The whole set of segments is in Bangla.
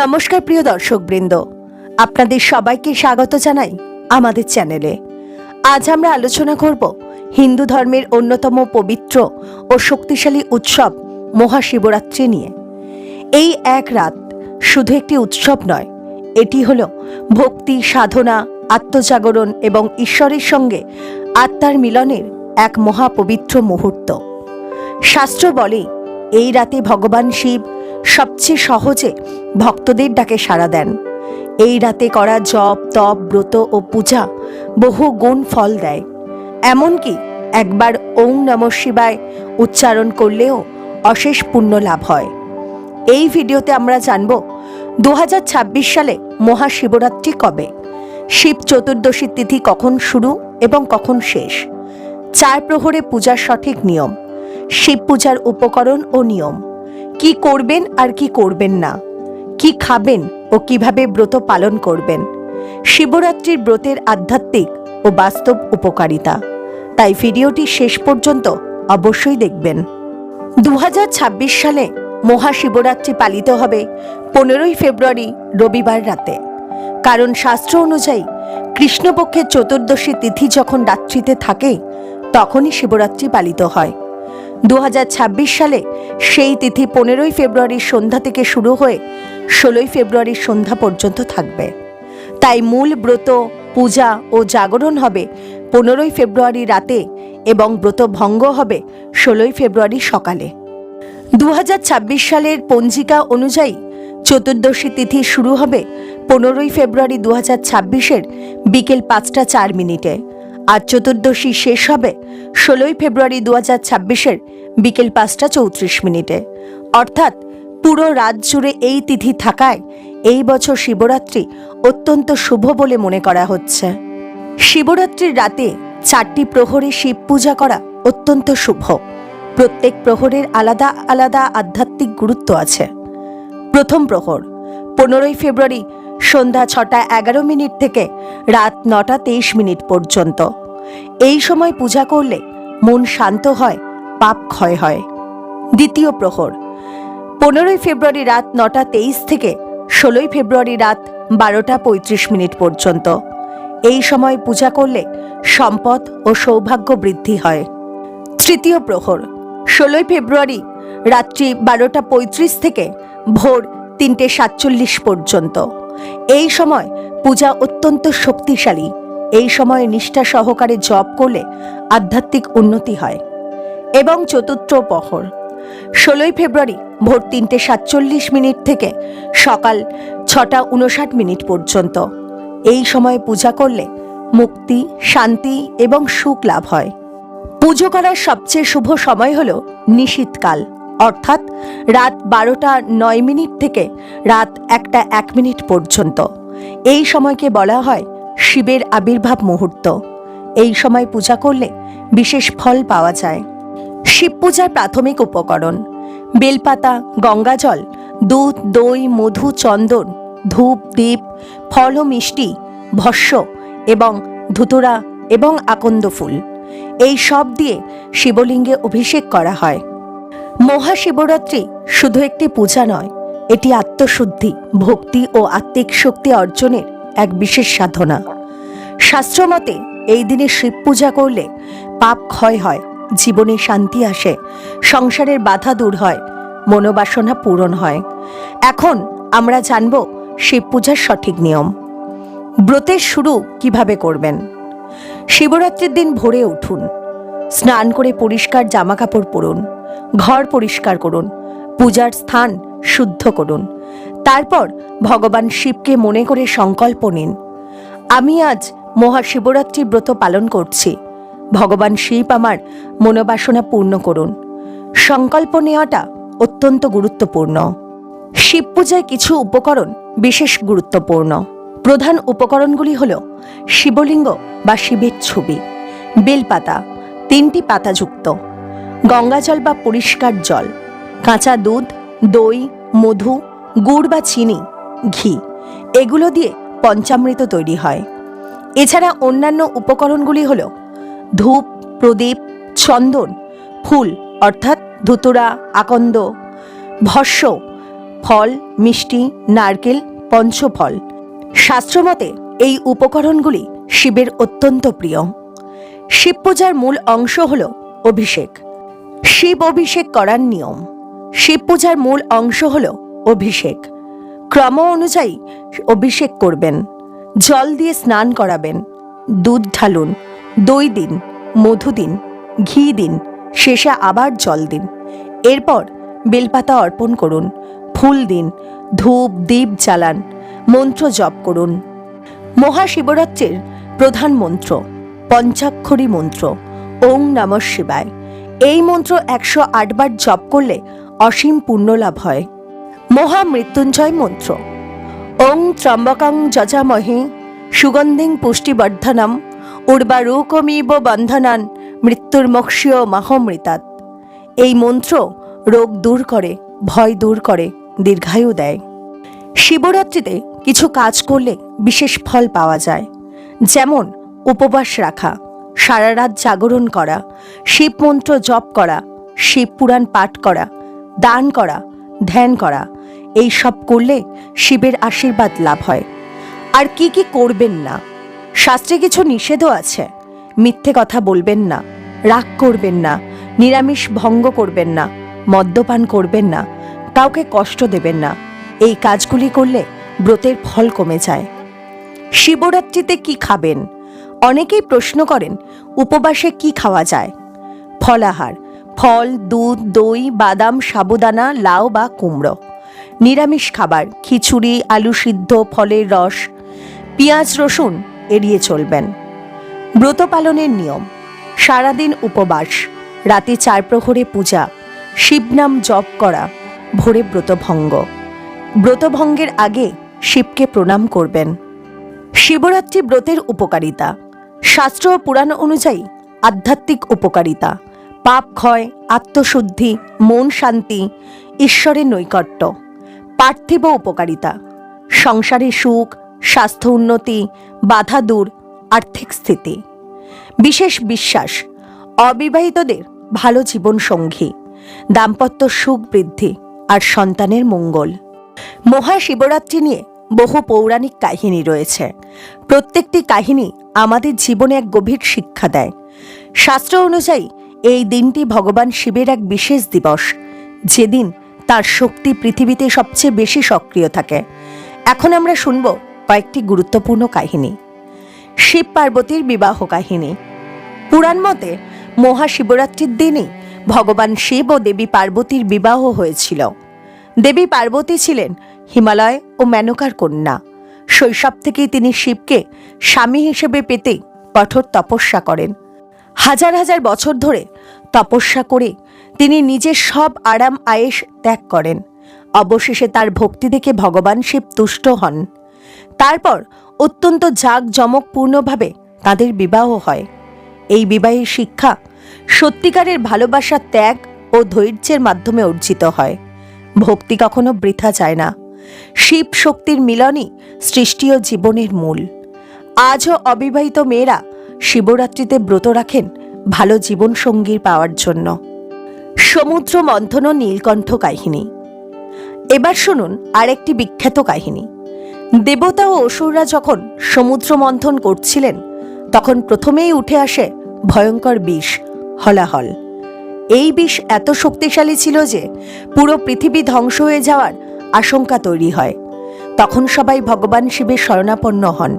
নমস্কার প্রিয় দর্শকবৃন্দ। আপনাদের সবাইকে স্বাগত জানাই আমাদের চ্যানেলে। আজ আমরা আলোচনা করব হিন্দু ধর্মের অন্যতম পবিত্র ও শক্তিশালী উৎসব মহাশিবরাত্রি নিয়ে। এই এক রাত শুধু একটি উৎসব নয়, এটি হল ভক্তি, সাধনা, আত্মজাগরণ এবং ঈশ্বরের সঙ্গে আত্মার মিলনের এক মহাপবিত্র মুহূর্ত। শাস্ত্র বলে, এই রাতে ভগবান শিব সবচেয়ে সহজে ভক্তদের ডাকে সাড়া দেন। এই রাতে করা জপ, তপ, ব্রত ও পূজা বহু গুণ ফল দেয়। এমনকি একবার ওং নম শিবায় উচ্চারণ করলেও অশেষ পুণ্য লাভ হয়। এই ভিডিওতে আমরা জানব দু হাজার ছাব্বিশ সালে মহাশিবরাত্রি কবে? শিব চতুর্দশী তিথি কখন শুরু এবং কখন শেষ? চার প্রহরে পূজার সঠিক নিয়ম, শিব পূজার উপকরণ ও নিয়ম। কি করবেন আর কি করবেন না? কি খাবেন ও কীভাবে ব্রত পালন করবেন? শিবরাত্রির ব্রতের আধ্যাত্মিক ও বাস্তব উপকারিতা। তাই ভিডিওটি শেষ পর্যন্ত অবশ্যই দেখবেন। দু হাজার ছাব্বিশ সালে মহাশিবরাত্রি পালিত হবে পনেরোই ফেব্রুয়ারি রবিবার রাতে। কারণ শাস্ত্র অনুযায়ী কৃষ্ণপক্ষের চতুর্দশী তিথি যখন রাত্রিতে থাকে, তখনই শিবরাত্রি পালিত হয়। দু হাজার ছাব্বিশ সালে সেই তিথি পনেরোই ফেব্রুয়ারির সন্ধ্যা থেকে শুরু হয়ে ষোলোই ফেব্রুয়ারির সন্ধ্যা পর্যন্ত থাকবে। তাই মূল ব্রত, পূজা ও জাগরণ হবে পনেরোই ফেব্রুয়ারি রাতে এবং ব্রত ভঙ্গ হবে ষোলোই ফেব্রুয়ারি সকালে। দু হাজার ছাব্বিশ সালের পঞ্জিকা অনুযায়ী চতুর্দশী তিথি শুরু হবে পনেরোই ফেব্রুয়ারি দু হাজার ছাব্বিশের বিকেল পাঁচটা চার মিনিটে আর চতুর্দশী শেষ হবে ষোলোই ফেব্রুয়ারি দু হাজার ছাব্বিশের বিকেল পাঁচটা চৌত্রিশ মিনিটে। অর্থাৎ পুরো রাত জুড়ে এই তিথি থাকায় এই বছর শিবরাত্রি অত্যন্ত শুভ বলে মনে করা হচ্ছে। শিবরাত্রির রাতে চারটি প্রহরে শিব পূজা করা অত্যন্ত শুভ। প্রত্যেক প্রহরের আলাদা আলাদা আধ্যাত্মিক গুরুত্ব আছে। প্রথম প্রহর, পনেরোই ফেব্রুয়ারি সন্ধ্যা ছটা এগারো মিনিট থেকে রাত নটা তেইশ মিনিট পর্যন্ত। এই সময় পূজা করলে মন শান্ত হয়, পাপ ক্ষয় হয়। দ্বিতীয় প্রহর পনেরোই ফেব্রুয়ারি রাত নটা তেইশ থেকে ষোলোই ফেব্রুয়ারি রাত বারোটা পঁয়ত্রিশ মিনিট পর্যন্ত। এই সময় পূজা করলে সম্পদ ও সৌভাগ্য বৃদ্ধি হয়। তৃতীয় প্রহর, ষোলোই ফেব্রুয়ারি রাত্রি বারোটা পঁয়ত্রিশ থেকে ভোর তিনটে সাতচল্লিশ পর্যন্ত। এই সময় পূজা অত্যন্ত শক্তিশালী। এই সময়ে নিষ্ঠা সহকারে জপ করলে আধ্যাত্মিক উন্নতি হয়। এবং চতুর্থ প্রহর, ষোলোই ফেব্রুয়ারি ভোর তিনটে সাতচল্লিশ মিনিট থেকে সকাল ছটা উনষাট মিনিট পর্যন্ত। এই সময়ে পূজা করলে মুক্তি, শান্তি এবং সুখ লাভ হয়। পুজো করার সবচেয়ে শুভ সময় হল নিশীতকাল, অর্থাৎ রাত বারোটা নয় মিনিট থেকে রাত একটা এক মিনিট পর্যন্ত। এই সময়কে বলা হয় শিবের আবির্ভাব মুহূর্ত। এই সময় পূজা করলে বিশেষ ফল পাওয়া যায়। শিব পূজার প্রাথমিক উপকরণ বেলপাতা, গঙ্গাজল, দুধ, দই, মধু, চন্দন, ধূপ দ্বীপ ফল ও মিষ্টি, ভস্য এবং ধুতুরা এবং আকন্দ ফুল। এই সব দিয়ে শিবলিঙ্গে অভিষেক করা হয়। মহাশিবরাত্রি শুধু একটি পূজা নয়, এটি আত্মশুদ্ধি, ভক্তি ও আত্মিক শক্তি অর্জনের এক বিশেষ সাধনা। শাস্ত্রমতে এই দিনে শিব পূজা করলে পাপ ক্ষয় হয়। জীবনে শান্তি আসে, সংসারের বাধা দূর হয়, মনোবাসনা পূরণ হয়। এখন আমরা জানব শিব পূজার সঠিক নিয়ম। ব্রতের শুরু কীভাবে করবেন? শিবরাত্রির দিন ভোরে উঠুন, স্নান করে পরিষ্কার জামাকাপড় পরুন, ঘর পরিষ্কার করুন, পূজার স্থান শুদ্ধ করুন। তারপর ভগবান শিবকে মনে করে সংকল্প নিন, আমি আজ মহাশিবরাত্রি ব্রত পালন করছি। ভগবান শিব আমার মনোবাসনা পূর্ণ করুন। সংকল্প নেওয়াটা অত্যন্ত গুরুত্বপূর্ণ। শিব পূজায় কিছু উপকরণ বিশেষ গুরুত্বপূর্ণ। প্রধান উপকরণগুলি হল শিবলিঙ্গ বা শিবের ছবি, বেলপাতা, তিনটি পাতাযুক্ত, গঙ্গাজল বা পরিষ্কার জল, কাঁচা দুধ, দই, মধু, গুড় বা চিনি, ঘি, এগুলো দিয়ে পঞ্চামৃত তৈরি হয়। এছাড়া অন্যান্য উপকরণগুলি হল ধূপ, প্রদীপ, চন্দন, ফুল, অর্থাৎ ধুতুরা, আকন্দ, ভস্য, ফল, মিষ্টি, নারকেল, পঞ্চফল। শাস্ত্রমতে এই উপকরণগুলি শিবের অত্যন্ত প্রিয়। শিব পূজার মূল অংশ হল অভিষেক। শিব অভিষেক করার নিয়ম। শিব পূজার মূল অংশ হল অভিষেক। ক্রম অনুযায়ী অভিষেক করবেন। জল দিয়ে স্নান করাবেন। দুধ ঢালুন। দই দিন, মধু দিন, ঘি দিন, শেষে আবার জল দিন। এরপর বেলপাতা অর্পণ করুন, ফুল দিন, ধূপ, দীপ জ্বালান, মন্ত্র জপ করুন। মহাশিবরাত্রির প্রধান মন্ত্র, পঞ্চাক্ষরী মন্ত্র, ওং নম শিবায়। এই মন্ত্র একশো আটবার জপ করলে অসীম পুণ্যলাভ হয়। মহামৃত্যুঞ্জয় মন্ত্র, ওং ত্রম্বকং যজামহে, সুগন্ধিং পুষ্টিবর্ধনম উর্বারুকমিব বন্ধনান, মৃত্যুর মৃত্যুর্মক্ষীয় মাহমৃতাৎ। এই মন্ত্র রোগ দূর করে, ভয় দূর করে, দীর্ঘায়ু দেয়। শিবরাত্রিতে কিছু কাজ করলে বিশেষ ফল পাওয়া যায়। যেমন উপবাস রাখা, সারা রাত জাগরণ করা, শিব মন্ত্র জপ করা, শিব পুরাণ পাঠ করা, দান করা, ধ্যান করা, এই সব করলে শিবের আশীর্বাদ লাভ হয়। আর কি কি করবেন না? শাস্ত্রে কিছু নিষেধও আছে। মিথ্যে কথা বলবেন না, রাগ করবেন না, নিরামিষ ভঙ্গ করবেন না, মদ্যপান করবেন না, কাউকে কষ্ট দেবেন না। এই কাজগুলি করলে ব্রতের ফল কমে যায়। শিবরাত্রিতে কি খাবেন? অনেকেই প্রশ্ন করেন, উপবাসে কি খাওয়া যায়? ফলাহার, ফল, দুধ, দই, বাদাম, সাবুদানা, লাউ বা কুমড়ো। নিরামিষ খাবার, খিচুড়ি, আলু সিদ্ধ, ফলের রস। পেঁয়াজ, রসুন এড়িয়ে চলবেন। ব্রত পালনের নিয়ম, সারাদিন উপবাস, রাতে চার প্রহরে পূজা, শিবনাম জপ করা, ভোরে ব্রতভঙ্গ ব্রতভঙ্গের আগে শিবকে প্রণাম করবেন। শিবরাত্রি ব্রতের উপকারিতা, শাস্ত্র ও পুরাণ অনুযায়ী আধ্যাত্মিক উপকারিতা, পাপ ক্ষয়, আত্মশুদ্ধি, মন শান্তি, ঈশ্বরের নৈকট্য, পার্থিব উপকারিতা, সংসারে সুখ স্বাস্থ্য উন্নতি, বাধা দূর, আর্থিক স্থিতি। বিশেষ বিশ্বাস, অবিবাহিতদের ভালো জীবন সঙ্গী দাম্পত্য সুখ বৃদ্ধি আর সন্তানের মঙ্গল। মহাশিবরাত্রি নিয়ে বহু পৌরাণিক কাহিনী রয়েছে। প্রত্যেকটি কাহিনী আমাদের জীবনে এক গভীর শিক্ষা দেয়। শাস্ত্র অনুযায়ী এই দিনটি ভগবান শিবের এক বিশেষ দিবস। যেদিন তার শক্তি পৃথিবীতে সবচেয়ে বেশি সক্রিয় থাকে। এখন আমরা শুনব কয়েকটি গুরুত্বপূর্ণ কাহিনী। শিব পার্বতীর বিবাহ কাহিনী। পুরাণ মতে মহাশিবরাত্রির দিনই ভগবান শিব ও দেবী পার্বতীর বিবাহ হয়েছিল। দেবী পার্বতী ছিলেন হিমালয় ও মেনকার কন্যা। শৈশব থেকেই তিনি শিবকে স্বামী হিসেবে পেতে কঠোর তপস্যা করেন। হাজার হাজার বছর ধরে তপস্যা করে তিনি নিজের সব আরাম আয়েস ত্যাগ করেন। অবশেষে তার ভক্তি দেখে ভগবান শিব তুষ্ট হন। তারপর অত্যন্ত জাঁকজমকপূর্ণভাবে তাদের বিবাহ হয়। এই বিবাহের শিক্ষা সত্যিকারের ভালোবাসা, ত্যাগ ও ধৈর্যের মাধ্যমে অর্জিত হয়। ভক্তি কখনো বৃথা যায় না। শিব শক্তির মিলনই সৃষ্টি ও জীবনের মূল। আজও অবিবাহিত মেয়েরা শিবরাত্রিতে ব্রত রাখেন ভালো জীবনসঙ্গীর পাওয়ার জন্য। সমুদ্র মন্থন নীলকণ্ঠ কাহিনী। এবার শুনুন আরেকটি বিখ্যাত কাহিনী। দেবতা ও অসুররা যখন সমুদ্র মন্থন করছিলেন, তখন প্রথমেই উঠে আসে ভয়ঙ্কর বিষ, হলাহল। এই বিষ এত শক্তিশালী ছিল যে পুরো পৃথিবী ধ্বংস হয়ে যাওয়ার আশঙ্কা তৈরি হয়। তখন সবাই ভগবান শিবের শরণাপন্ন হন।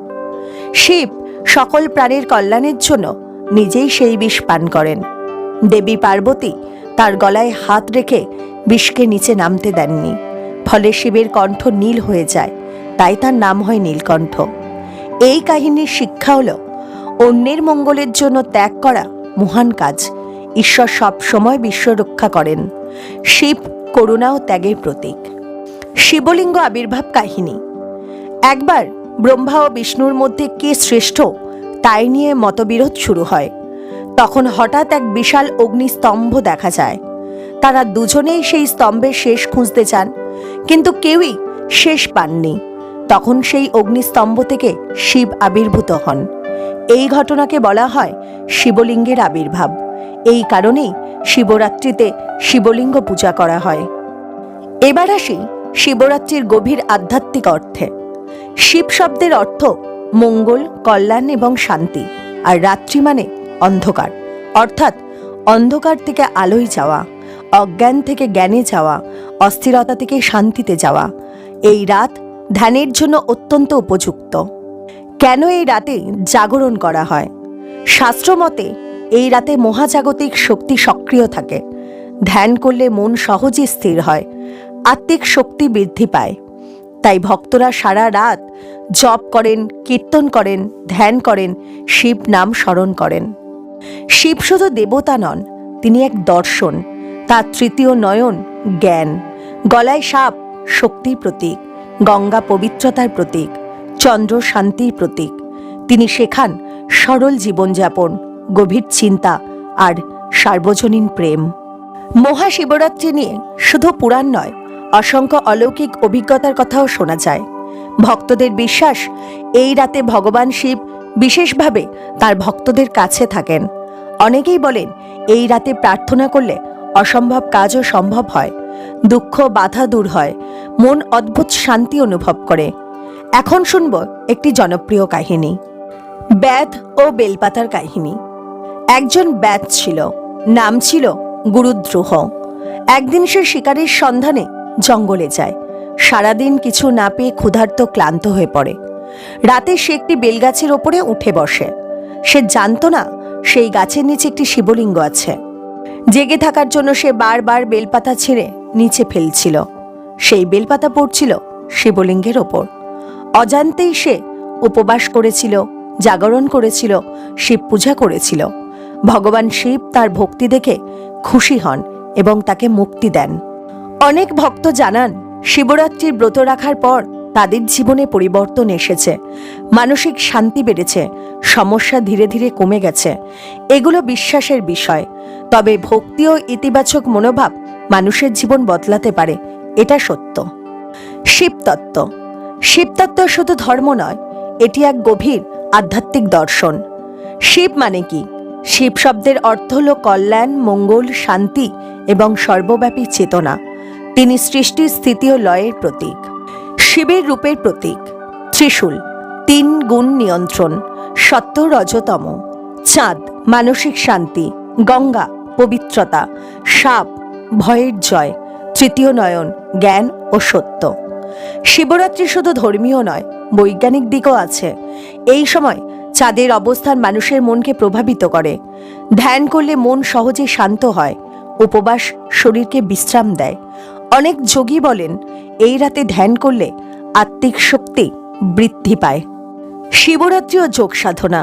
শিব সকল প্রাণীর কল্যাণের জন্য নিজেই সেই বিষ পান করেন। দেবী পার্বতী তার গলায় হাত রেখে বিষকে নিচে নামতে দেননি, ফলে শিবের কণ্ঠ নীল হয়ে যায়। তাই তার নাম হয় নীলকণ্ঠ। এই কাহিনীর শিক্ষা হলো, অন্যের মঙ্গলের জন্য ত্যাগ করা মহান কাজ। ঈশ্বর সব সময় বিশ্ব রক্ষা করেন। শিব করুণা ও ত্যাগের প্রতীক। শিবলিঙ্গ আবির্ভাব কাহিনী। একবার ব্রহ্মা ও বিষ্ণুর মধ্যে কে শ্রেষ্ঠ তাই নিয়ে মতবিরোধ শুরু হয়। তখন হঠাৎ এক বিশাল অগ্নিস্তম্ভ দেখা যায়। তারা দুজনেই সেই স্তম্ভের শেষ খুঁজতে চান, কিন্তু কেউই শেষ পাননি। তখন সেই অগ্নিস্তম্ভ থেকে শিব আবির্ভূত হন। এই ঘটনাকে বলা হয় শিবলিঙ্গের আবির্ভাব। এই কারণেই শিবরাত্রিতে শিবলিঙ্গ পূজা করা হয়। এবার আসি শিবরাত্রির গভীর আধ্যাত্মিক অর্থে। শিব শব্দের অর্থ মঙ্গল, কল্যাণ এবং শান্তি, আর রাত্রি মানে অন্ধকার। অর্থাৎ অন্ধকার থেকে আলোয় যাওয়া, অজ্ঞান থেকে জ্ঞানে যাওয়া, অস্থিরতা থেকে শান্তিতে যাওয়া। এই রাত ধ্যানের জন্য অত্যন্ত উপযুক্ত। কেন এই রাতে জাগরণ করা হয়? শাস্ত্র মতে, এই রাতে মহাজাগতিক শক্তি সক্রিয় থাকে। ধ্যান করলে মন সহজে স্থির হয়, আত্মিক শক্তি বৃদ্ধি পায়। তাই ভক্তরা সারা রাত জপ করেন, কীর্তন করেন, ধ্যান করেন, শিব নাম স্মরণ করেন। শিব শুধু দেবতা নন, তিনি এক দর্শন, তার তৃতীয় নয়ন জ্ঞান, গলায় সাপ শক্তির প্রতীক। গঙ্গা পবিত্রতার প্রতীক, চন্দ্র শান্তির প্রতীক। তিনি শেখান সরল জীবনযাপন, গভীর চিন্তা আর সার্বজনীন প্রেম। মহাশিবরাত্রি নিয়ে শুধু পুরাণ নয়, অসংখ্য অলৌকিক অভিজ্ঞতার কথাও শোনা যায়। ভক্তদের বিশ্বাস, এই রাতে ভগবান শিব বিশেষভাবে তার ভক্তদের কাছে থাকেন। অনেকেই বলেন, এই রাতে প্রার্থনা করলে অসম্ভব কাজও সম্ভব হয়, দুঃখ, বাধা দূর হয় মন অদ্ভুত শান্তি অনুভব করে। এখন শুনব একটি জনপ্রিয় কাহিনী। ব্যাধ ও বেলপাতার কাহিনী। একজন ব্যাধ ছিল, নাম ছিল গুরুদ্রোহ। একদিন সে শিকারের সন্ধানে জঙ্গলে যায়। সারাদিন কিছু না পেয়ে ক্ষুধার্ত ক্লান্ত হয়ে পড়ে। রাতে সে একটি বেলগাছের ওপরে উঠে বসে। সে জানতো না সেই গাছের নিচে একটি শিবলিঙ্গ আছে। জেগে থাকার জন্য সে বারবার বেলপাতা ছিঁড়ে নিচে ফেলছিল। সেই বেলপাতা পড়ছিল শিবলিঙ্গের ওপর। অজান্তেই সে উপবাস করেছিল, জাগরণ করেছিল শিব পূজা করেছিল। ভগবান শিব তার ভক্তি দেখে খুশি হন এবং তাকে মুক্তি দেন। অনেক ভক্ত জানান, শিবরাত্রির ব্রত রাখার পর তাদের জীবনে পরিবর্তন এসেছে। মানসিক শান্তি বেড়েছে, সমস্যা ধীরে ধীরে কমে গেছে। এগুলো বিশ্বাসের বিষয়। তবে ভক্তি ও ইতিবাচক মনোভাব মানুষের জীবন বদলাতে পারে এটা সত্য। শিবতত্ত্ব। শিবতত্ত্ব শুধু ধর্ম নয়, এটি এক গভীর আধ্যাত্মিক দর্শন। শিব মানে কি? শিব শব্দের অর্থ হল কল্যাণ, মঙ্গল, শান্তি এবং সর্বব্যাপী চেতনা। তিনি সৃষ্টির স্থিতি ও লয়ের প্রতীক। শিবের রূপের প্রতীক। ত্রিশূল। তিন গুণ নিয়ন্ত্রণ। সত্য রজতম। চাঁদ, মানসিক শান্তি। গঙ্গা, পবিত্রতা। সাপ, ভয়ের জয়। তৃতীয় নয়ন, জ্ঞান ও সত্য। শিবরাত্রি শুধু ধর্মীয় নয়, বৈজ্ঞানিক দিকও আছে। এই সময় চাঁদের অবস্থান মানুষের মনকে প্রভাবিত করে। ধ্যান করলে মন সহজে শান্ত হয়, উপবাস শরীরকে বিশ্রাম দেয়। অনেক যোগী বলেন, এই রাতে ধ্যান করলে আত্মিক শক্তি বৃদ্ধি পায়। শিবরাত্রি ও যোগ সাধনা।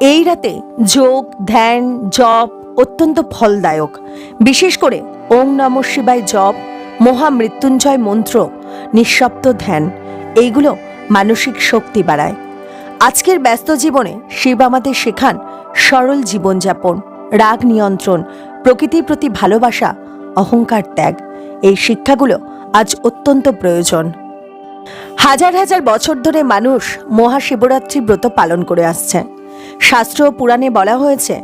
এই রাতে যোগ, ধ্যান, জপ অত্যন্ত ফলদায়ক। বিশেষ করে ওং নম শিবায় জপ, মহামৃত্যুঞ্জয় মন্ত্র, নিঃশব্দ ধ্যান, এইগুলো মানসিক শক্তি বাড়ায়। আজকের ব্যস্ত জীবনে শিব আমাদের শেখান সরল জীবনযাপন, রাগ নিয়ন্ত্রণ, প্রকৃতির প্রতি ভালোবাসা, অহংকার ত্যাগ। এই শিক্ষাগুলো আজ অত্যন্ত প্রয়োজন। হাজার হাজার বছর ধরে মানুষ মহাশিবরাত্রি ব্রত পালন করে আসছে। শাস্ত্র ও পুরাণে বলা হয়েছে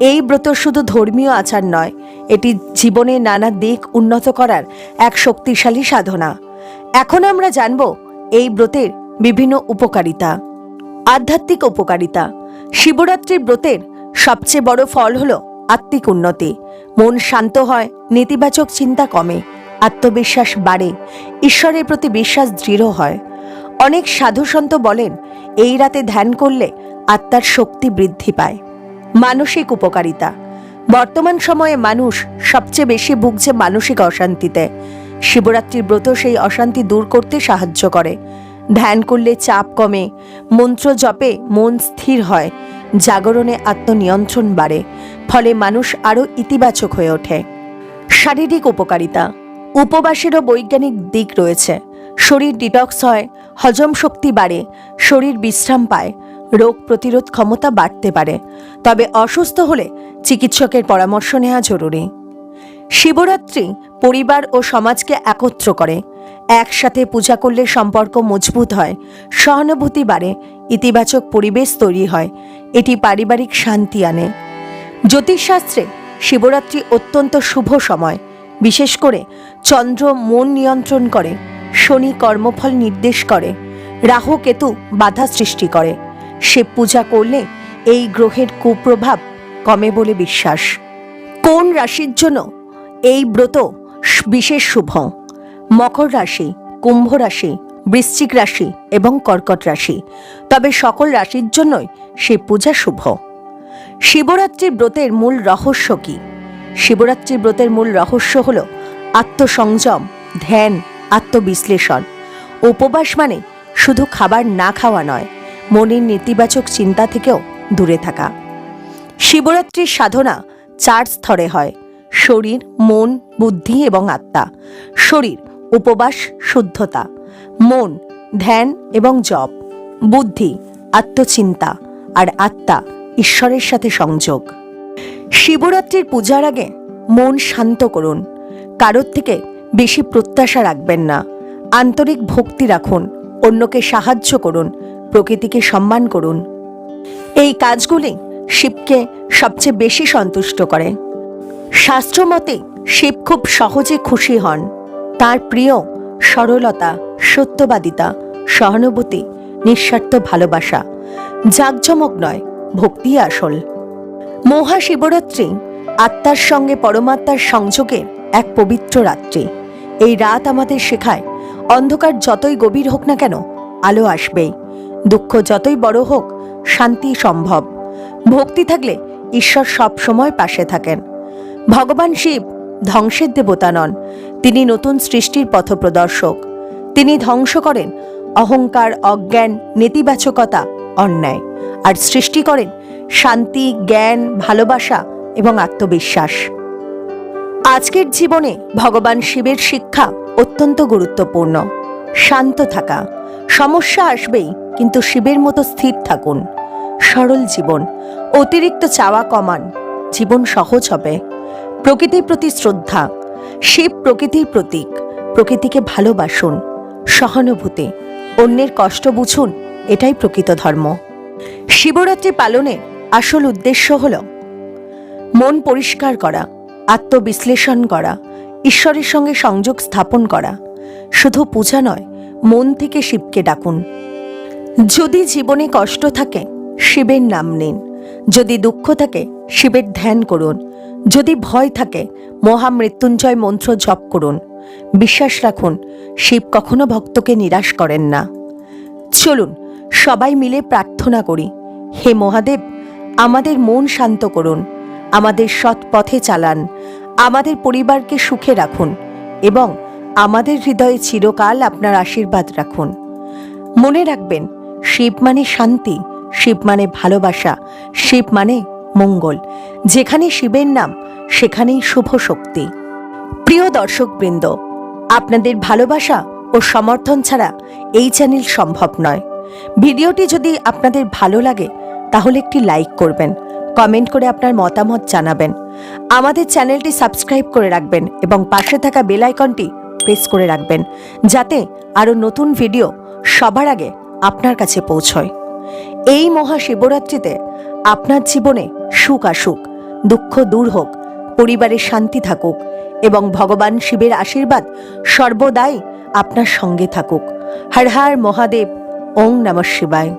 এই ব্রত শুধু ধর্মীয় আচার নয়, এটি জীবনে নানা দিক উন্নত করার এক শক্তিশালী সাধনা। এখন আমরা জানব এই ব্রতের বিভিন্ন উপকারিতা। আধ্যাত্মিক উপকারিতা। শিবরাত্রির ব্রতের সবচেয়ে বড় ফল হল আত্মিক উন্নতি। মন শান্ত হয়, নেতিবাচক চিন্তা কমে, আত্মবিশ্বাস বাড়ে, ঈশ্বরের প্রতি বিশ্বাস দৃঢ় হয়। অনেক সাধুসন্ত বলেন, এই রাতে ধ্যান করলে আত্মার শক্তি বৃদ্ধি পায়। মানসিক উপকারিতা। বর্তমান সময়ে মানুষ সবচেয়ে বেশি ভুগছে মানসিক অশান্তিতে। শিবরাত্রির ব্রত সেই অশান্তি দূর করতে সাহায্য করে। ধ্যান করলে চাপ কমে, মন্ত্র জপে মন স্থির হয়, জাগরণে আত্মনিয়ন্ত্রণ বাড়ে, ফলে মানুষ আরও ইতিবাচক হয়ে ওঠে। শারীরিক উপকারিতা। উপবাসেরও বৈজ্ঞানিক দিক রয়েছে। শরীর ডিটক্স হয়, হজম শক্তি বাড়ে, শরীর বিশ্রাম পায় রোগ প্রতিরোধ ক্ষমতা বাড়তে পারে, তবে অসুস্থ হলে চিকিৎসকের পরামর্শ নেওয়া জরুরি। শিবরাত্রি পরিবার ও সমাজকে একত্র করে, একসাথে পূজা করলে সম্পর্ক মজবুত হয়, সহানুভূতি বাড়ে, ইতিবাচক পরিবেশ তৈরি হয়, এটি পারিবারিক শান্তি আনে। জ্যোতিষশাস্ত্রে শিবরাত্রি অত্যন্ত শুভ সময়, বিশেষ করে চন্দ্র মন নিয়ন্ত্রণ করে, শনি কর্মফল নির্দেশ করে, রাহু কেতু বাধা সৃষ্টি করে। শিব পূজা করলে এই গ্রহের কুপ্রভাব কমে বলে বিশ্বাস। কোন রাশির জন্য এই ব্রত বিশেষ শুভ? মকর রাশি, কুম্ভ রাশি, বৃশ্চিক রাশি এবং কর্কট রাশি। তবে সকল রাশির জন্যই সে পূজা শুভ। শিবরাত্রির ব্রতের মূল রহস্য কি? শিবরাত্রির ব্রতের মূল রহস্য হল আত্মসংযম, ধ্যান, আত্মবিশ্লেষণ। উপবাস মানে শুধু খাবার না খাওয়া নয় মনের নেতিবাচক চিন্তা থেকেও দূরে থাকা। শিবরাত্রির সাধনা চার স্তরে হয়, শরীর, মন, বুদ্ধি এবং আত্মা। শরীর, উপবাস, শুদ্ধতা। মন, ধ্যান এবং জপ। বুদ্ধি, আত্মচিন্তা আর আত্মা ঈশ্বরের সাথে সংযোগ। শিবরাত্রির পূজার আগে মন শান্ত করুন। কারোর থেকে বেশি প্রত্যাশা রাখবেন না। আন্তরিক ভক্তি রাখুন। অন্যকে সাহায্য করুন। প্রকৃতিকে সম্মান করুন। এই কাজগুলি শিবকে সবচেয়ে বেশি সন্তুষ্ট করে। শাস্ত্রমতে শিব খুব সহজে খুশি হন। তার প্রিয় সরলতা, সত্যবাদিতা, সহানুভূতি, নিঃস্বার্থ ভালোবাসা, জাঁকজমক নয়, ভক্তি আসল। মহাশিবরাত্রি আত্মার সঙ্গে পরমাত্মার সংযোগের এক পবিত্র রাত্রি। এই রাত আমাদের শেখায়, অন্ধকার যতই গভীর হোক না কেন, আলো আসবেই। দুঃখ যতই বড় হোক, শান্তি সম্ভব। ভক্তি থাকলে ঈশ্বর সব সময় পাশে থাকেন। ভগবান শিব ধ্বংসের দেবতা নন, তিনি নতুন সৃষ্টির পথপ্রদর্শক তিনি ধ্বংস করেন অহংকার, অজ্ঞান, নেতিবাচকতা, অন্যায়। আর সৃষ্টি করেন শান্তি, জ্ঞান, ভালোবাসা এবং আত্মবিশ্বাস। আজকের জীবনে ভগবান শিবের শিক্ষা অত্যন্ত গুরুত্বপূর্ণ। শান্ত থাকা। সমস্যা আসবেই, কিন্তু শিবের মতো স্থির থাকুন। সরল জীবন, অতিরিক্ত চাওয়া কমান, জীবন সহজ হবে। প্রকৃতির প্রতি শ্রদ্ধা, শিব প্রকৃতির প্রতীক, প্রকৃতিকে ভালোবাসুন, সহানুভূতি, অন্যের কষ্ট বুঝুন, এটাই প্রকৃত ধর্ম। শিবরাত্রি পালনের আসল উদ্দেশ্য হল মন পরিষ্কার করা, আত্মবিশ্লেষণ করা, ঈশ্বরের সঙ্গে সংযোগ স্থাপন করা। শুধু পূজা নয়, মন থেকে শিবকে ডাকুন। যদি জীবনে কষ্ট থাকে, শিবের নাম নিন। যদি দুঃখ থাকে, শিবের ধ্যান করুন। যদি ভয় থাকে, মহামৃত্যুঞ্জয় মন্ত্র জপ করুন। বিশ্বাস রাখুন, শিব কখনো ভক্তকে নিরাশ করেন না। চলুন, সবাই মিলে প্রার্থনা করি, হে মহাদেব, আমাদের মন শান্ত করুন, আমাদের সৎ পথে চালান, আমাদের পরিবারকে সুখে রাখুন এবং আমাদের হৃদয়ে চিরকাল আপনার আশীর্বাদ রাখুন। মনে রাখবেন, শিব মানে শান্তি, শিব মানে ভালোবাসা, শিব মানে মঙ্গল। যেখানে শিবের নাম, সেখানেই শুভ শক্তি। প্রিয় দর্শকবৃন্দ, আপনাদের ভালোবাসা ও সমর্থন ছাড়া এই চ্যানেল সম্ভব নয়। ভিডিওটি যদি আপনাদের ভালো লাগে, তাহলে একটি লাইক করবেন, কমেন্ট করে আপনার মতামত জানাবেন। আমাদের চ্যানেলটি সাবস্ক্রাইব করে রাখবেন এবং পাশে থাকা বেল আইকনটি প্রেস করে রাখবেন, যাতে আরও নতুন ভিডিও সবার আগে আপনার কাছে পৌঁছয়। এই মহাশিবরাত্রিতে আপনার জীবনে সুখ আসুক, দুঃখ দূর হোক পরিবারে শান্তি থাকুক এবং ভগবান শিবের আশীর্বাদ সর্বদাই আপনার সঙ্গে থাকুক। হর হর মহাদেব ওং নমঃ শিবায়।